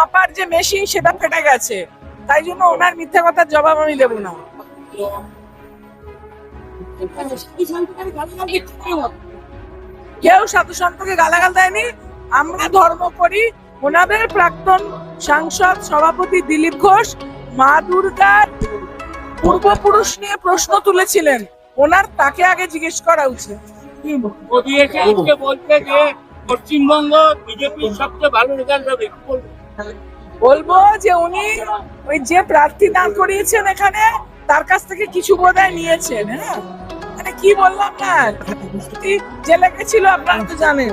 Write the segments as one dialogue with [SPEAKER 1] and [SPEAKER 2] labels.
[SPEAKER 1] মাপার যে মেশিন সেটা ফেটে গেছে। তাই জন্য ওনার মিথ্যা কথার জবাব আমি দেবো না। কেউ সাধু সন্তকে গালাগাল দেয়নি। আমরা ধর্ম করি। ওনাদের প্রাক্তন সাংসদ, সভাপতি দিলীপ ঘোষ, মা দুর্গার পূর্বপুরুষ নিয়ে প্রশ্ন তুলেছিলেন। ওনার তাকে আগে জিজ্ঞেস করা উচিত।
[SPEAKER 2] পশ্চিমবঙ্গ বিজেপির সবচেয়ে ভালো রেজাল্ট হবে?
[SPEAKER 1] বলব যে উনি ওই যে প্রার্থী দাঁড় করিয়েছেন এখানে, তার কাছ থেকে কিছু বোধহয় নিয়েছেন হ্যাঁ? মানে কি বললাম না প্রার্থী জেলে গেছিল আপনারা তো জানেন।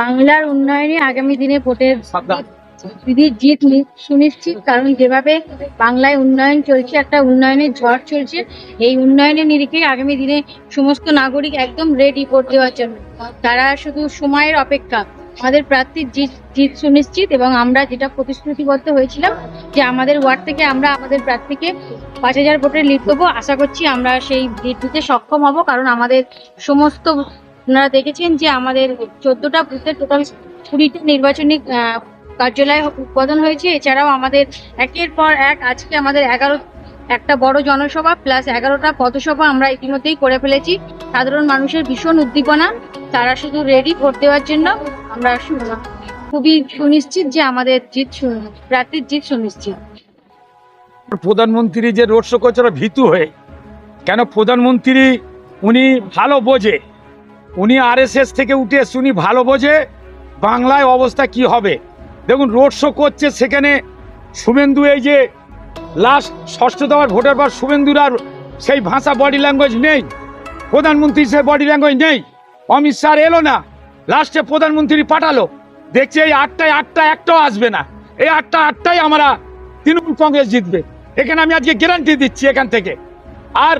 [SPEAKER 3] বাংলার উন্নয়নে আগামী দিনে ভোটের দিদির জিত সুনিশ্চিত, কারণ যেভাবে বাংলায় উন্নয়ন চলছে, একটা উন্নয়নের ঝড় চলছে, এই উন্নয়নের নিরিখে আগামী দিনে সমস্ত নাগরিক একদম রেডি ভোট দেওয়ার জন্য। তারা শুধু সময়ের অপেক্ষা। আমাদের প্রার্থীর জিত জিত সুনিশ্চিত এবং আমরা যেটা প্রতিশ্রুতিবদ্ধ হয়েছিলাম যে আমাদের ওয়ার্ড থেকে আমরা আমাদের প্রার্থীকে পাঁচ হাজার ভোটের লিড দেবো আশা করছি আমরা সেই লিড দিতে সক্ষম হব, কারণ আমাদের সমস্ত আপনারা দেখেছেন যে আমাদের চোদ্দটা বুথে টোটাল কুড়িটা নির্বাচনী কার্যালয় উৎপাদন হয়েছে। এছাড়াও আমাদের একের পর এক আজকে আমাদের এগারো, একটা বড় জনসভা প্লাস এগারোটা পথসভা আমরা ইতিমধ্যেই করে ফেলেছি। সাধারণ মানুষের ভীষণ উদ্দীপনা। তারা শুধু রেডি ভোট দেওয়ার জন্য আমরা খুবই সুনিশ্চিত যে আমাদের জিত প্রার্থীর জিত সুনিশ্চিত।
[SPEAKER 4] প্রধানমন্ত্রী যে রোড শো করছে ভীতু হয়ে। কেন প্রধানমন্ত্রী, উনি ভালো বোঝে। উনি আরএসএস থেকে উঠে এসে উনি ভালো বোঝে বাংলায় অবস্থা কি হবে। দেখুন রোড শো করছে সেখানে শুভেন্দু, এই যে লাস্ট ষষ্ঠ দফার ভোটের পর শুভেন্দুর আর সেই ভাষা বডি ল্যাঙ্গুয়েজ নেই। প্রধানমন্ত্রী সে বডি ল্যাঙ্গুয়েজ নেই। অমিত স্যার এলো না। লাস্টে প্রধানমন্ত্রী পাঠালো। দেখছে এই আটটায় আটটা, একটাও আসবে না। এই আটটা আটটাই আমরা তৃণমূল কংগ্রেস জিতবে। এখানে আমি আজকে গ্যারান্টি দিচ্ছি এখান থেকে। আর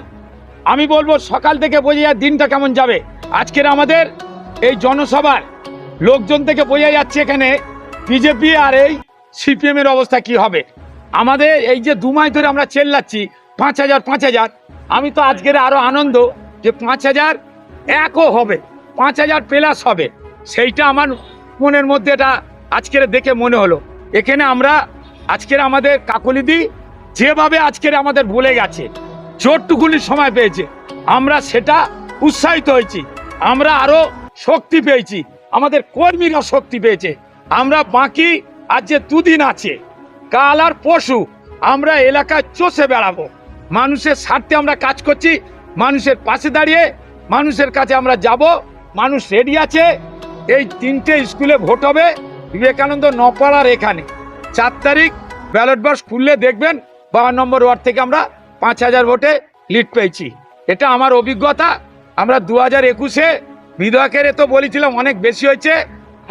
[SPEAKER 4] আমি বলব, সকাল থেকে বোঝা যায় দিনটা কেমন যাবে। আজকের আমাদের এই জনসভার লোকজন থেকে বোঝা যাচ্ছে এখানে বিজেপি আর এই সিপিএম এর অবস্থা কি হবে। আমাদের এই যে দু মাস ধরে আমরা চেল্লাচ্ছি, পাঁচ হাজার পাঁচ হাজার। আমি তো আজকের আরও আনন্দ যে পাঁচ হাজার একও হবে। পাঁচ হাজার প্লাস হবে। সেইটা আমার মনের মধ্যে এটা আজকের দেখে মনে হলো। এখানে আমরা আজকের আমাদের কাকলিদি যেভাবে আজকের আমাদের বলে গেছে, জোরটুকুনি সময় পেয়েছে, আমরা সেটা উৎসাহিত হয়েছি। আমরা আরও শক্তি পেয়েছি, আমাদের কর্মীরা শক্তি পেয়েছে। আমরা বাকি আজ যে দুদিন আছে, কাল আর পশু আমরা এলাকায় চষে বেড়াবো। মানুষের স্বার্থে আমরা কাজ করছি, মানুষের পাশে দাঁড়িয়ে মানুষের কাছে আমরা যাব। মানুষ রেডি আছে, এই তিনটে স্কুলে ভোট হবে। বিবেকানন্দ নপাড়ার এখানে। চার তারিখ ব্যালট বক্স খুললে দেখবেন বাহান্ন নম্বর ওয়ার্ড থেকে আমরা পাঁচ হাজার ভোটে লিড পেয়েছি। এটা আমার অভিজ্ঞতা। আমরা দু হাজার একুশে বিধায়কের তো বলেছিলাম, অনেক বেশি হয়েছে।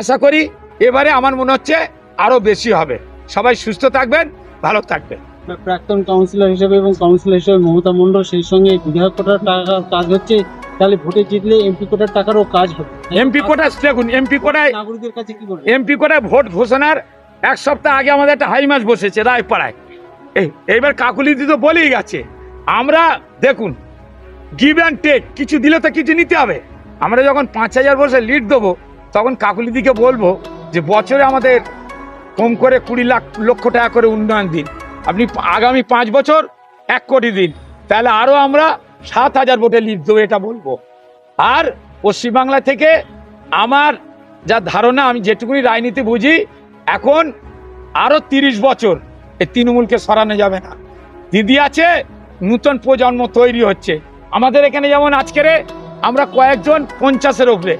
[SPEAKER 4] আশা করি এবারে আমার মনে হচ্ছে আরও বেশি হবে। সবাই সুস্থ থাকবেন, ভালো থাকবেন।
[SPEAKER 5] প্রাক্তন কাউন্সিলর হিসেবে এবং কাউন্সিলর হিসেবে মমতা মন্ডল সেই সঙ্গে বিধায়ক কোটার টাকার কাজ হচ্ছে তাহলে ভোটে জিতলে এমপি কোটার টাকারও কাজ হবে।
[SPEAKER 4] এমপি কোটায় দেখুন এমপি কোটায়
[SPEAKER 5] নাগরিকদের কাছে কি বলবেন?
[SPEAKER 4] এমপি কোটায় ভোট ঘোষণার এক সপ্তাহ আগে আমাদের একটা হাই ম্যাচ বসেছে রায়পাড়ায়। এই এইবার কাকুলিদি তো বলেই গেছে আমরা দেখুন গিভ অ্যান্ড টেক কিছু দিলে তো কিছু নিতে হবে। আমরা যখন পাঁচ হাজার বসে লিড দেবো তখন কাকুলিদিকে বলব যে বছরে আমাদের কম করে কুড়ি লাখ লক্ষ টাকা করে উন্নয়ন দিন। আপনি আগামী পাঁচ বছর এক কোটি দিন। তাহলে আরও আমরা সাত হাজার ভোটে দেবো এটা বলব। আর পশ্চিমবাংলা থেকে আমার যা ধারণা, আমি যেটুকুনি রাজনীতি বুঝি, এখন আরও তিরিশ বছর এই তৃণমূলকে সরানো যাবে না। দিদি আছে, নূতন প্রজন্ম তৈরি হচ্ছে। আমাদের এখানে যেমন আজকের আমরা কয়েকজন পঞ্চাশের উপরে,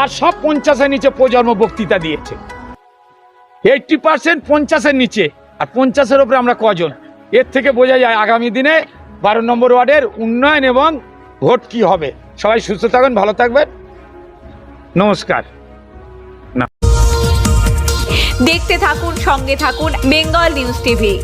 [SPEAKER 4] আর সব পঞ্চাশের নিচে প্রজন্ম বক্তৃতা দিয়েছে। এইটটি পার্সেন্ট পঞ্চাশের নিচে, আর পঞ্চাশের উপরে আমরা কজন? এর থেকে বোঝা যায় আগামী দিনে বারো নম্বর ওয়ার্ডের উন্নয়ন এবং ভোট কি হবে? সবাই সুস্থ থাকবেন ভালো থাকবেন। নমস্কার।
[SPEAKER 6] দেখতে থাকুন, সঙ্গে থাকুন বেঙ্গল নিউজ টিভি।